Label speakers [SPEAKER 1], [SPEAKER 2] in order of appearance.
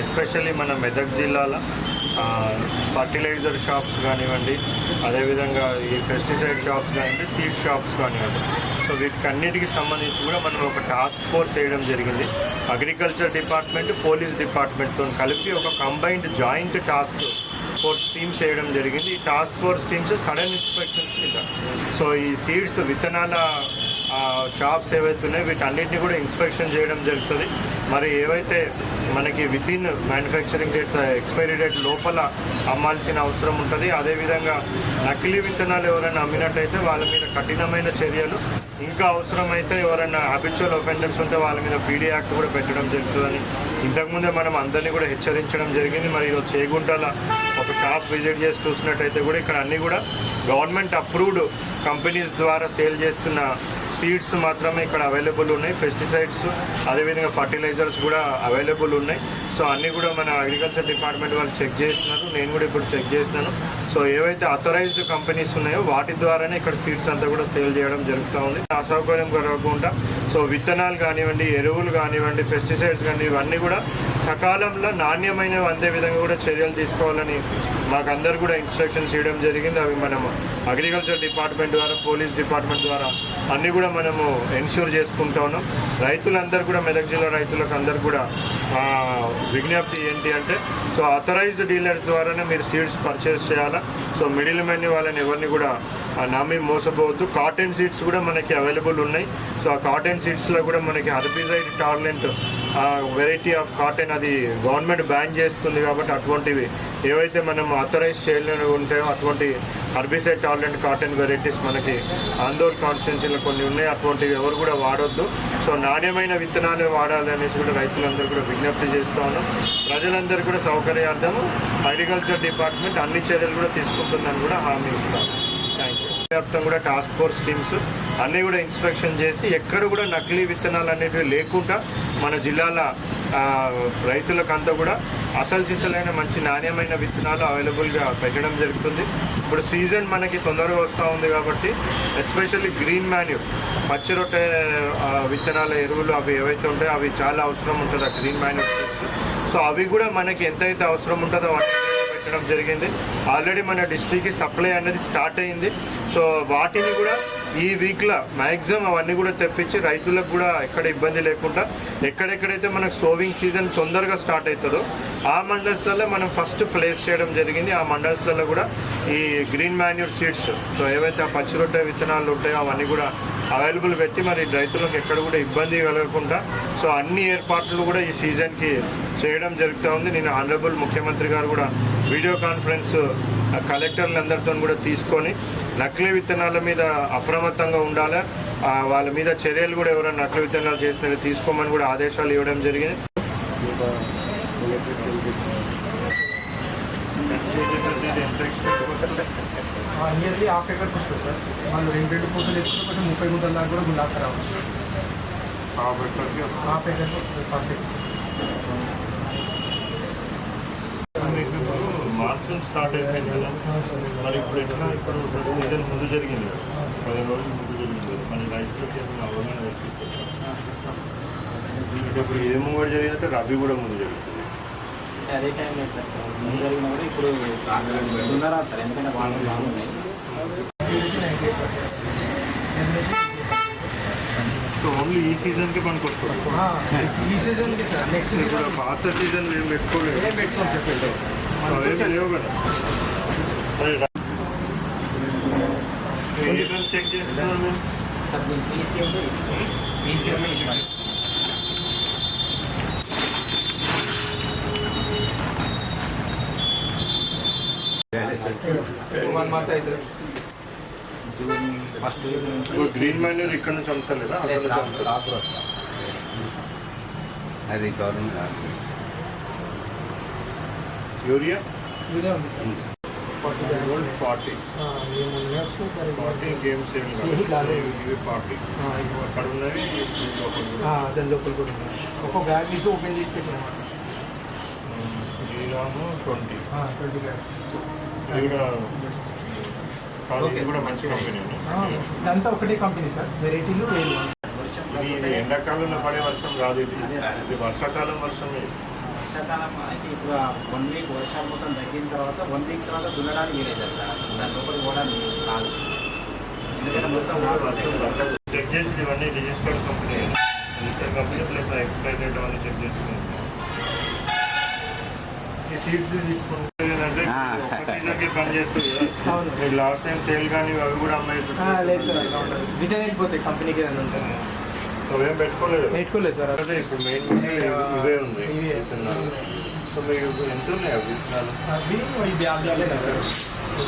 [SPEAKER 1] Especially మన మెదక్ జిల్లాలో fertiliser shops కానివ్వండి అదేవిధంగా ఈ పెస్టిసైడ్ షాప్స్ కానివ్వండి సీడ్ షాప్స్ కానివ్వండి. సో వీటికి అన్నిటికీ సంబంధించి కూడా మనం ఒక టాస్క్ ఫోర్స్ వేయడం జరిగింది. అగ్రికల్చర్ డిపార్ట్మెంట్ పోలీస్ డిపార్ట్మెంట్తో కలిపి ఒక combined joint task force teams చేయడం జరిగింది. ఈ task force teams sudden inspections కింద. సో ఈ సీడ్స్ విత్తనాల షాప్స్ ఏవైతే ఉన్నాయో వీటన్నిటిని కూడా ఇన్స్పెక్షన్ చేయడం జరుగుతుంది. మరి ఏవైతే మనకి within manufacturing date expiry date లోపల అమ్మాల్సిన అవసరం ఉంటుంది. అదేవిధంగా నకిలీ విత్తనాలు ఎవరైనా అమ్మినట్టయితే వాళ్ళ మీద కఠినమైన చర్యలు. ఇంకా అవసరమైతే ఎవరైనా హ్యాబిచువల్ ఒఫెండర్స్ ఉంటే వాళ్ళ మీద పీడీ యాక్ట్ కూడా పెట్టడం జరుగుతుందని. ఇంతకుముందే మనం అందరినీ కూడా హెచ్చరించడం జరిగింది. మరి ఈరోజు చేగుంటాల ఒక షాప్ విజిట్ చేసి చూసినట్టయితే కూడా ఇక్కడ అన్నీ కూడా గవర్నమెంట్ అప్రూవ్డ్ కంపెనీస్ ద్వారా సేల్ చేస్తున్న సీడ్స్ మాత్రమే ఇక్కడ అవైలబుల్ ఉన్నాయి. పెస్టిసైడ్స్ అదేవిధంగా ఫర్టిలైజర్స్ కూడా అవైలబుల్ ఉన్నాయి. సో అన్నీ కూడా మన అగ్రికల్చర్ డిపార్ట్మెంట్ వాళ్ళు చెక్ చేస్తున్నారు. నేను కూడా ఇప్పుడు చెక్ చేస్తున్నాను. సో ఏవైతే అథరైజ్డ్ కంపెనీస్ ఉన్నాయో వాటి ద్వారానే ఇక్కడ సీడ్స్ అంతా కూడా సేల్ చేయడం జరుగుతూ ఉంది. అసౌకర్యం కలగకుండా సో విత్తనాలు కానివ్వండి ఎరువులు కానివ్వండి పెస్టిసైడ్స్ కానీ ఇవన్నీ కూడా సకాలంలో నాణ్యమైనవి అందే విధంగా కూడా చర్యలు తీసుకోవాలని మాకు అందరు కూడా ఇన్స్ట్రక్షన్స్ ఇవ్వడం జరిగింది. అవి మనము అగ్రికల్చర్ డిపార్ట్మెంట్ ద్వారా పోలీస్ డిపార్ట్మెంట్ ద్వారా అన్నీ కూడా మనము ఎన్ష్యూర్ చేసుకుంటా ఉన్నాం. రైతులందరూ కూడా మెదక్ జిల్లా రైతులకు అందరు కూడా విజ్ఞప్తి ఏంటి అంటే సో అథరైజ్డ్ డీలర్స్ ద్వారానే మీరు సీడ్స్ పర్చేస్ చేయాలా? సో మిడిల్ మెన్ వాళ్ళని ఎవరిని కూడా నమ్మి మోసపోవద్దు. కాటన్ సీడ్స్ కూడా మనకి అవైలబుల్ ఉన్నాయి. సో ఆ కాటన్ సీడ్స్లో కూడా మనకి herbicide tolerant variety of cotton అది గవర్నమెంట్ బ్యాన్ చేస్తుంది కాబట్టి అటువంటివి. ఏవైతే మనం అథరైజ్ చేయలేని ఉంటాయో అటువంటి హర్బిసైడ్ టార్లెంట్ కాటన్ వెరైటీస్ మనకి ఆందోళన కాన్స్టిట్యున్సీలో కొన్ని ఉన్నాయి. అటువంటివి ఎవరు కూడా వాడొద్దు. సో నాణ్యమైన విత్తనాలే వాడాలి అనేసి కూడా రైతులందరూ కూడా విజ్ఞప్తి చేస్తూ ఉన్నాం. ప్రజలందరూ కూడా సౌకర్యార్థము అగ్రికల్చర్ డిపార్ట్మెంట్ అన్ని చర్యలు కూడా తీసుకుంటుందని కూడా హామీ ఇస్తాం. వ్యాప్తం కూడా టాస్క్ ఫోర్స్ టీమ్స్ అన్నీ కూడా ఇన్స్పెక్షన్ చేసి ఎక్కడ కూడా నకిలీ విత్తనాలు అనేటివి లేకుండా మన జిల్లాల రైతులకంతా కూడా అసలుసిసలైన మంచి నాణ్యమైన విత్తనాలు అవైలబుల్గా పెట్టడం జరుగుతుంది. ఇప్పుడు సీజన్ మనకి తొందరగా వస్తూ ఉంది కాబట్టి ఎస్పెషల్లీ గ్రీన్ మాన్యూర్ పచ్చి రొట్టె విత్తనాల ఎరువులు అవి ఏవైతే ఉంటాయో అవి చాలా అవసరం ఉంటుంది ఆ గ్రీన్ మాన్యూర్ సో అవి కూడా మనకి ఎంతైతే అవసరం ఉంటుందో వాటి పెట్టడం జరిగింది. ఆల్రెడీ మన డిస్ట్రిక్ట్కి సప్లై అనేది స్టార్ట్ అయింది. సో వాటిని కూడా ఈ వీక్లో మ్యాక్సిమం అవన్నీ కూడా తెప్పించి రైతులకు కూడా ఎక్కడ ఇబ్బంది లేకుండా ఎక్కడెక్కడైతే మనకు సోవింగ్ సీజన్ తొందరగా స్టార్ట్ అవుతుందో ఆ మండల్స్లలో మనం ఫస్ట్ ప్లేస్ చేయడం జరిగింది. ఆ మండల్స్లలో కూడా ఈ గ్రీన్ మాన్యూర్ సీడ్స్ సో ఏవైతే ఆ పచ్చి రొట్టె విత్తనాలు ఉంటాయో అవన్నీ కూడా అవైలబుల్ పెట్టి మరి రైతులకు ఎక్కడ కూడా ఇబ్బంది కలగకుండా సో అన్ని ఏర్పాట్లు కూడా ఈ సీజన్కి చేయడం జరుగుతూ ఉంది. నేను ఆనరబుల్ ముఖ్యమంత్రి గారు కూడా వీడియో కాన్ఫరెన్స్ కలెక్టర్లందరితో కూడా తీసుకొని నకిలీ విత్తనాల మీద అప్రమత్తంగా ఉండాలి? ఆ, వాళ్ళ మీద చర్యలు కూడా ఎవరైనా నకిలీ విత్తనాలు చేస్తే తీసుకోమని కూడా ఆదేశాలు ఇవ్వడం జరిగింది.
[SPEAKER 2] నియర్లీ హాఫ్ ఎకర్కి వస్తుంది సార్. వాళ్ళు రెండు రెండు పూటలు వేసుకుని కొంచెం ముప్పై గుంటల దాకా కూడా గుండాక రావచ్చు. హాఫ్ ఎకర్కి వస్తుంది పర్ఫెక్ట్
[SPEAKER 1] స్టార్ట్ అయిపోయింది కదా మరి ఇప్పుడు ఎట్లా ఇప్పుడు సీజన్ ముందు జరిగింది కదా పదిహేను రోజులు ముందు జరిగింది కదా మరి రైతులకు ఏమైనా అవగాహన వచ్చింది ఇప్పుడు ఏ ముంగడు జరిగిందంటే రబీ కూడా ముందు జరుగుతుంది
[SPEAKER 3] అదే టైం లేదు సార్ ముందు జరిగినా కూడా ఇప్పుడు ఉన్నారా సార్ ఎందుకంటే వాళ్ళు బాగున్నాయి
[SPEAKER 1] సో ఓన్లీ ఈ సీజన్కి మనకు వస్తుంది
[SPEAKER 2] ఈ సీజన్కి సార్ నెక్స్ట్
[SPEAKER 1] ఇప్పుడు పాత సీజన్ మేము పెట్టుకోలేదు
[SPEAKER 2] ఏం
[SPEAKER 1] చెక్ చేస్తున్నాను
[SPEAKER 2] one month
[SPEAKER 3] first
[SPEAKER 1] green manure ఇక్కడ నుంచి అమ్ముతలేదా
[SPEAKER 4] అది గవర్నమెంట్
[SPEAKER 1] యూరియా?
[SPEAKER 2] ఇదే ఉంది sir. Forty
[SPEAKER 1] forty.
[SPEAKER 2] Sir
[SPEAKER 1] forty అక్కడ ఉన్నవి.
[SPEAKER 2] దాని లోపల కూడా ఒక బ్యాగ్ మీకు ఓపెన్ చేసి పెట్టినామాట
[SPEAKER 1] శ్రీరాము ట్వంటీ.
[SPEAKER 2] Twenty bags.
[SPEAKER 1] ఇది కూడా మంచి కంపెనీ
[SPEAKER 2] ఇదంతా ఒకటే కంపెనీ సార్. వెరైటీలు వేరు.
[SPEAKER 1] ఎండాకాలంలో పడే వర్షం కాదు ఇది. ఇది వర్షాకాలం వర్షమే.
[SPEAKER 3] వర్షాకాలం అయితే ఇప్పుడు వన్ వీక్ వర్షాలు మొత్తం తగ్గిన తర్వాత వన్ వీక్ తర్వాత దున్నడానికి వీలే సార్ దాని లోపల కూడా కాదు. ఎందుకంటే మొత్తం.
[SPEAKER 1] చెక్ చేసి ఇవన్నీ registered company registered company plus expire date అవన్నీ చెక్ చేసుకుంటాం ఈ సీట్స్ తీసుకుంటే సీజన్కి పని చేస్తుంది మీరు లాస్ట్ టైం సేల్ కానీ అవి కూడా అమ్మాయి
[SPEAKER 2] లేదు సార్. రిటర్న్ వెళ్ళిపోతాయి కంపెనీకి ఉంటుంది
[SPEAKER 1] అవేం పెట్టుకోలేదు
[SPEAKER 2] పెట్టుకోలేదు సార్
[SPEAKER 1] అదే ఇప్పుడు మెయిన్ ఇవే ఉంది
[SPEAKER 2] ఇవే.
[SPEAKER 1] విత్తనాలు. సో మీకు ఎంత ఉన్నాయి అవి విత్తనాలు
[SPEAKER 2] అవి ఈ బ్యాగ్ బ్యాగ్ సార్